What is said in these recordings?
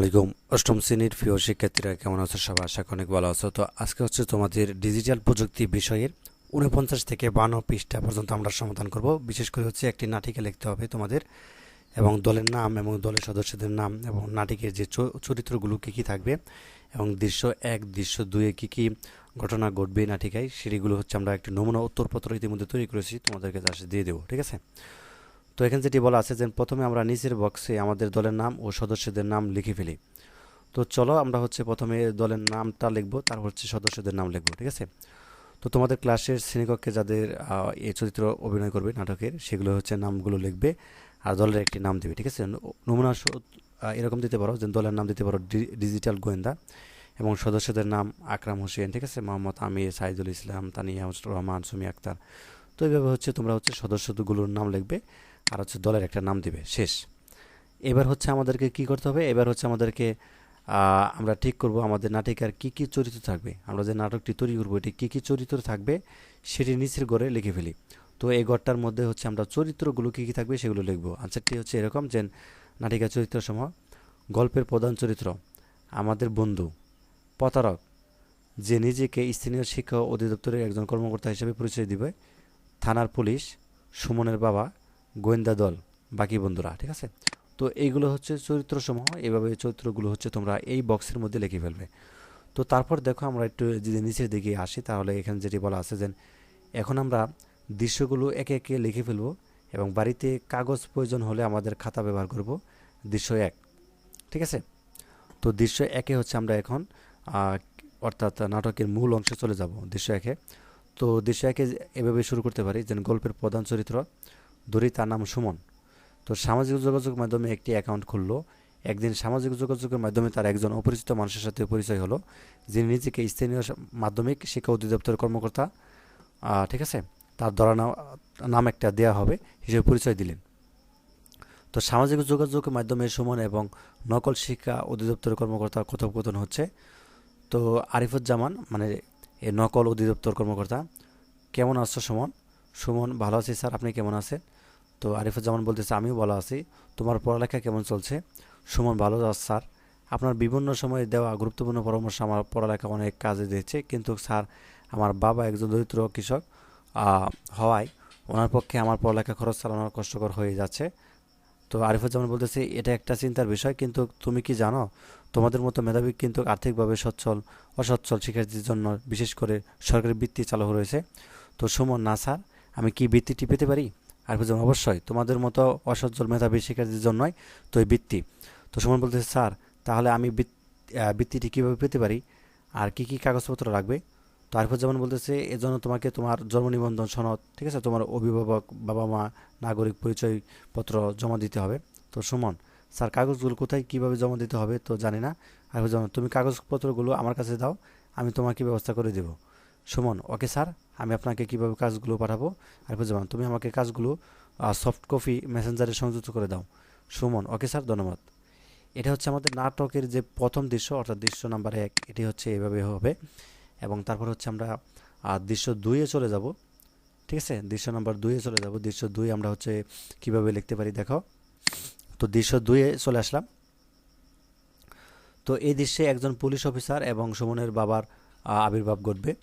আলাইকুম। অষ্টম শ্রেণির প্রিয় শিক্ষার্থীরা, কেমন আছো সবাই? আশা অনেক ভালো আছো। তো আজকে হচ্ছে তোমাদের ডিজিটাল প্রযুক্তি বিষয়ের উনপঞ্চাশ থেকে বান্ন পৃষ্ঠা পর্যন্ত আমরা সমাধান করব। বিশেষ করে হচ্ছে একটি নাটিকা লিখতে হবে তোমাদের এবং দলের নাম এবং দলের সদস্যদের নাম এবং নাটিকের যে চরিত্রগুলো কী কী থাকবে এবং দৃশ্য এক, দৃশ্য দুয়ে কী কী ঘটনা ঘটবে নাটিকায়, সেগুলো হচ্ছে আমরা একটি নমুনা উত্তরপত্র ইতিমধ্যে তৈরি করেছি। তোমাদেরকে জাস্ট দিয়ে দেবো, ঠিক আছে? তো এখানে যেটি বলা আছে যে প্রথমে আমরা নিচের বক্সে আমাদের দলের নাম ও সদস্যদের নাম লিখে ফেলি। তো চলো আমরা হচ্ছে প্রথমে দলের নামটা লিখব, তারপর হচ্ছে সদস্যদের নাম লিখব, ঠিক আছে? তো তোমাদের ক্লাসের শ্রেণীকক্ষে যাদের এই চরিত্র অভিনয় করবে নাটকের, সেগুলো হচ্ছে নামগুলো লিখবে আর দলের একটি নাম দেবে, ঠিক আছে? নমুনা এরকম দিতে পারো যে দলের নাম দিতে পারো ডিজিটাল গোয়েন্দা এবং সদস্যদের নাম আকরাম হোসেন, ঠিক আছে? মোহাম্মদ আমির, সাইদুল ইসলাম, তানিয়া রহমান, সুমি আক্তার। তো এইভাবে হচ্ছে তোমরা হচ্ছে সদস্যগুলোর নাম লিখবে আর হচ্ছে দলের একটা নাম দিবে, শেষ। এবার হচ্ছে আমাদেরকে কি করতে হবে? এবার হচ্ছে আমাদেরকে আমরা ঠিক করব আমাদের নাটিকার কি কি চরিত্র থাকবে। আমরা যে নাটকটি তৈরি করব, এটি কী কী চরিত্র থাকবে সেটি নিচের ঘরে লিখে ফেলি। তো এই ঘরটার মধ্যে হচ্ছে আমরা চরিত্রগুলো কী কী থাকবে সেগুলো লিখব। আনসারটি হচ্ছে এরকম যে নাটিকার চরিত্র সমূহ গল্পের প্রধান চরিত্র, আমাদের বন্ধু, প্রতারক, যে নিজেকে স্থানীয় শিক্ষা অধিদপ্তরের একজন কর্মকর্তা হিসেবে পরিচয় দিবে, থানার পুলিশ, সুমনের বাবা গোয়েন্দা দল, বাকি বন্ধুরা, ঠিক আছে? তো এইগুলো হচ্ছে চরিত্রসমূহ এইভাবে চরিত্রগুলো হচ্ছে তোমরা এই বক্সের মধ্যে লিখে ফেলবে। তো তারপর দেখো আমরা একটু যদি নিচের দিকে আসি, তাহলে এখানে যেটি বলা আছে যে এখন আমরা দৃশ্যগুলো একে একে লিখে ফেলব এবং বাড়িতে কাগজ প্রয়োজন হলে আমাদের খাতা ব্যবহার করব, দৃশ্য এক, ঠিক আছে? তো দৃশ্য একে হচ্ছে আমরা এখন অর্থাৎ নাটকের মূল অংশে চলে যাব দৃশ্য একে। তো দৃশ্য একে এভাবে শুরু করতে পারি, যেন গল্পের প্রধান চরিত্র ধরি তার নাম সুমন। তো সামাজিক যোগাযোগ মাধ্যমে একটি অ্যাকাউন্ট খুললো। একদিন সামাজিক যোগাযোগের মাধ্যমে তার একজন অপরিচিত মানুষের সাথে পরিচয় হলো, যিনি নিজেকে স্থানীয় মাধ্যমিক শিক্ষা অধিদপ্তরের কর্মকর্তা। ঠিক আছে? তার ধরা নাম একটা দেয়া হবে, হিসেবে পরিচয় দিলেন। তো সামাজিক যোগাযোগের মাধ্যমে সুমন এবং নকল শিক্ষা অধিদপ্তরের কর্মকর্তা কথোপকথন হচ্ছে। তো আরিফুজ্জামান মানে নকল অধিদপ্তর কর্মকর্তা। কেমন আছো সুমন? সুমন, ভালো আছি স্যার, আপনি কেমন আছেন? তো আরিফুজ্জামান বলতেছে, আমিও ভালো আছি। তোমার পড়ালেখা কেমন চলছে? সুমন, ভালো আছে স্যার। আপনার বিভিন্ন সময়ে দেওয়া গুরুত্বপূর্ণ পরামর্শ আমার পড়ালেখা অনেক কাজে দিয়েছে। কিন্তু স্যার, আমার বাবা একজন দরিদ্র কৃষক হওয়ায় ওনার পক্ষে আমার পড়ালেখা খরচ চালানো কষ্টকর হয়ে যাচ্ছে। তো আরিফুজ্জামান বলতেছে, এটা একটা চিন্তার বিষয়, কিন্তু তুমি কি জানো, তোমাদের মতো মেধাবী কিন্তু আর্থিকভাবে সচ্ছল, অসচ্ছল শিক্ষার্থীদের জন্য বিশেষ করে সরকারি বৃত্তি চালু রয়েছে তো সুমন, না স্যার আমি কি বৃত্তিটি পেতে পারি? আরিফুজ্জামান অবশ্যই, তোমাদের মতো অসচ্ছল মেধাবী শিক্ষার্থীদের জন্যই তো এই বৃত্তি তো সুমন বলতেছে, স্যার, তাহলে আমি বৃত- বৃত্তিটি কীভাবে পেতে পারি? আর কি কি কাগজপত্র লাগবে? তো আরিফুজ্জামান বলতেছে, এজন্য তোমাকে তোমার জন্ম নিবন্ধন সনদ, ঠিক আছে, তোমার অভিভাবক বাবা মা নাগরিক পরিচয়পত্র জমা দিতে হবে। তো সুমন, স্যার, কাগজগুলো কোথায়, কীভাবে জমা দিতে হবে তো জানি না। আরিফুজ্জামান, তুমি কাগজপত্রগুলো আমার কাছে দাও, আমি তোমাকে ব্যবস্থা করে দেব। সুমন, ওকে স্যার, আমি আপনাকে কীভাবে কাজগুলো পাঠাবো? আরিফুজ্জামান তুমি আমাকে কাজগুলো সফট কপি মেসেঞ্জারে সংযুক্ত করে দাও। সুমন, ওকে স্যার, ধন্যবাদ। এটা হচ্ছে আমাদের নাটকের যে প্রথম দৃশ্য, অর্থাৎ দৃশ্য নাম্বার এক, এটি হচ্ছে এভাবে হবে। এবং তারপর হচ্ছে আমরা দৃশ্য দুইয়ে চলে যাব। ঠিক আছে? দৃশ্য নাম্বার দুইয়ে চলে যাব। দৃশ্য দুই আমরা হচ্ছে কীভাবে লিখতে পারি, দেখো। তো দৃশ্য দুইয়ে চলে আসলাম। তো এই দৃশ্যে একজন পুলিশ অফিসার এবং সুমনের বাবার আবির্ভাব ঘটবে।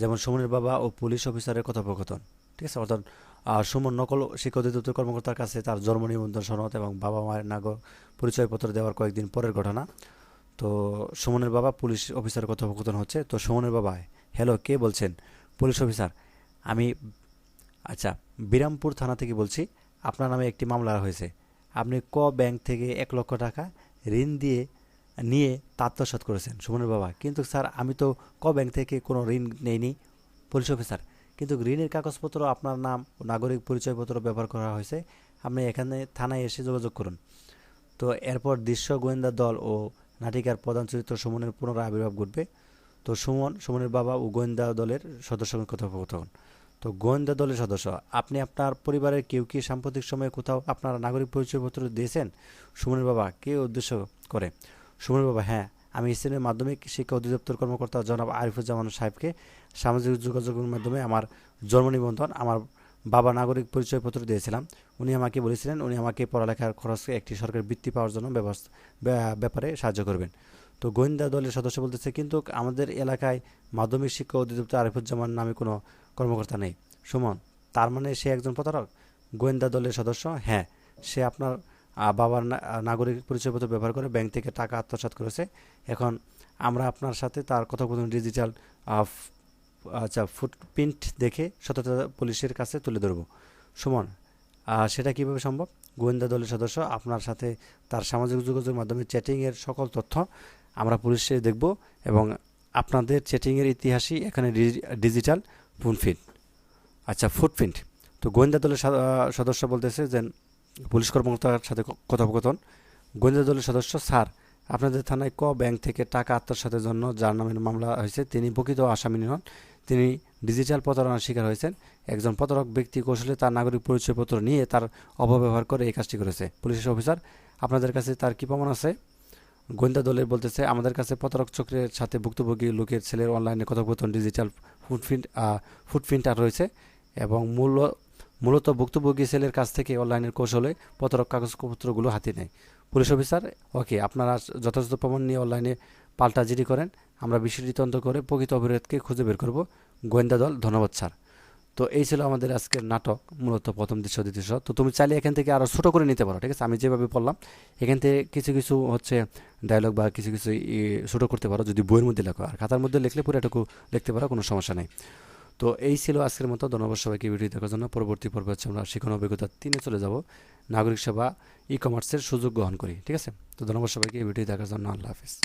যেমন সুমনের বাবা ও পুলিশ অফিসারের কথোপকথন। ঠিক আছে, অর্থাৎ সুমন নকল শিক্ষা অধিদপ্তর কর্মকর্তার কাছে তার জন্ম নিবন্ধন সনদ এবং বাবা মায়ের নাগর পরিচয়পত্র দেওয়ার কয়েকদিন পরের ঘটনা। তো সুমনের বাবা পুলিশ অফিসারের কথোপকথন হচ্ছে। তো সুমনের বাবা, হ্যালো, কে বলছেন? পুলিশ অফিসার, আমি আচ্ছা বিরামপুর থানা থেকে বলছি, আপনার নামে একটি মামলা হয়েছে। আপনি ক ব্যাংক থেকে এক লক্ষ টাকা ঋণ দিয়ে নিয়ে তা আত্মসাৎ করেছেন সুমনের বাবা। কিন্তু স্যার, আমি তো ক ব্যাংক থেকে কোনো ঋণ নেইনি? Police officer. কিন্তু ঋণের কাগজপত্র আপনার নাম নাগরিক পরিচয়পত্র ব্যবহার করা হয়েছে। আপনি এখানে থানায় এসে যোগাযোগ করুন। তো এরপর দৃশ্য গোয়েন্দা দল ও নাটিকার প্রধান চরিত্র সুমনের পুনরায় আবির্ভাব ঘটবে। তো সুমন, সুমনের বাবা ও গোয়েন্দা দলের সদস্য কথোপকথন। তো গোয়েন্দা দলের সদস্য, আপনি আপনার পরিবারের কেউ কি সাম্প্রতিক সময়ে কোথাও আপনার নাগরিক পরিচয়পত্র দিয়েছেন? সুমনের বাবা, কে উদ্দেশ্য করে? সুমনের বাবা হ্যাঁ আমি স্থানীয় মাধ্যমিক শিক্ষা অধিদপ্তর কর্মকর্তা জনাব আরিফুজ্জামান সাহেবকে সামাজিক যোগাযোগের মাধ্যমে আমার জন্ম নিবন্ধন, আমার বাবা নাগরিক পরিচয়পত্র দিয়েছিলাম। উনি আমাকে বলেছিলেন, উনি আমাকে পড়ালেখার খরচ একটি সরকারি বৃত্তি পাওয়ার জন্য ব্যবস্থা ব্যাপারে সাহায্য করবেন। তো গোয়েন্দা দলের সদস্য বলতেছে, কিন্তু আমাদের এলাকায় মাধ্যমিক শিক্ষা অধিদপ্তর আরিফুজ্জামান নামে কোনো কর্মকর্তা নেই। সুমন, তার মানে সে একজন প্রতারক? গোয়েন্দা দলের সদস্য হ্যাঁ সে আপনার বাবার নাগরিক পরিচয়পত্র ব্যবহার করে ব্যাংক থেকে টাকা আত্মসাৎ করেছে। এখন আমরা আপনার সাথে তার কথোপকথন ডিজিটাল আচ্ছা ফুটপ্রিন্ট দেখে সততা পুলিশের কাছে তুলে ধরব। সুমন সেটা কীভাবে সম্ভব? গোয়েন্দা দলের সদস্য, আপনার সাথে তার সামাজিক যোগাযোগের মাধ্যমে চ্যাটিংয়ের সকল তথ্য আমরা পুলিশে দেখব এবং আপনাদের চ্যাটিংয়ের ইতিহাসই এখানে ডিজি- ডিজিটাল ফুটপ্রিন্ট আচ্ছা ফুটপ্রিন্ট তো গোয়েন্দা দলের সদস্য বলতেছে যে পুলিশ কর্মকর্তার সাথে কথোপকথন। গোয়েন্দা দলের সদস্য, স্যার, আপনাদের থানায় ক ব্যাংক থেকে টাকা আত্মসাতের জন্য যার নামে মামলা হয়েছে, তিনি প্রকৃত আসামি নন। তিনি ডিজিটাল প্রতারণার শিকার হয়েছেন। একজন প্রতারক ব্যক্তি কৌশলে তার নাগরিক পরিচয়পত্র নিয়ে তার অপব্যবহার করে এই কাজটি করেছে। পুলিশের অফিসার, আপনাদের কাছে তার কি প্রমাণ আছে? গোয়েন্দা দলের বলতেছে, আমাদের কাছে প্রতারক চক্রের সাথে ভুক্তভোগী লোকের ছেলের অনলাইনে কথোপকথন, ডিজিটাল ফুটপ্রিন্ট ফুটপ্রিন্ট আর রয়েছে এবং মূল মূলত ভুক্তভোগী সেলের কাছ থেকে অনলাইনের কৌশলে প্রতারক কাগজপত্রগুলো হাতে নেয়। পুলিশ অফিসার, ওকে, আপনারা যথাযথ প্রমাণ নিয়ে অনলাইনে পাল্টা জিডি করেন। আমরা বিষয়টি তদন্ত করে প্রকৃত অপরাধকে খুঁজে বের করব। গোয়েন্দা দল, ধন্যবাদ, স্যার। তো এই ছিল আমাদের আজকের নাটক, মূলত প্রথম দৃশ্য, দ্বিতীয় তো তুমি চাইলে এখান থেকে আরও ছোটো করে নিতে পারো, ঠিক আছে? আমি যেভাবে পড়লাম এখান থেকে কিছু কিছু হচ্ছে ডায়লগ বা কিছু কিছু ছোটো করতে পারো, যদি বইয়ের মধ্যে লেখো। আর খাতার মধ্যে লিখলে পুরোটুকু লিখতে পারো, কোনো সমস্যা নেই। তো এই ছিল আজকের মতো। ধন্যবাদ সবাইকে ভিডিও দেখার জন্য। পরবর্তী পর্বে হচ্ছে আমরা শিক্ষণ অভিজ্ঞতা তিনে চলে যাব। নাগরিক সেবা ই কমার্সের সুযোগ গ্রহণ করি। ঠিক আছে? তো ধন্যবাদ সবাইকে ভিডিও দেখার জন্য। আল্লাহ হাফিজ।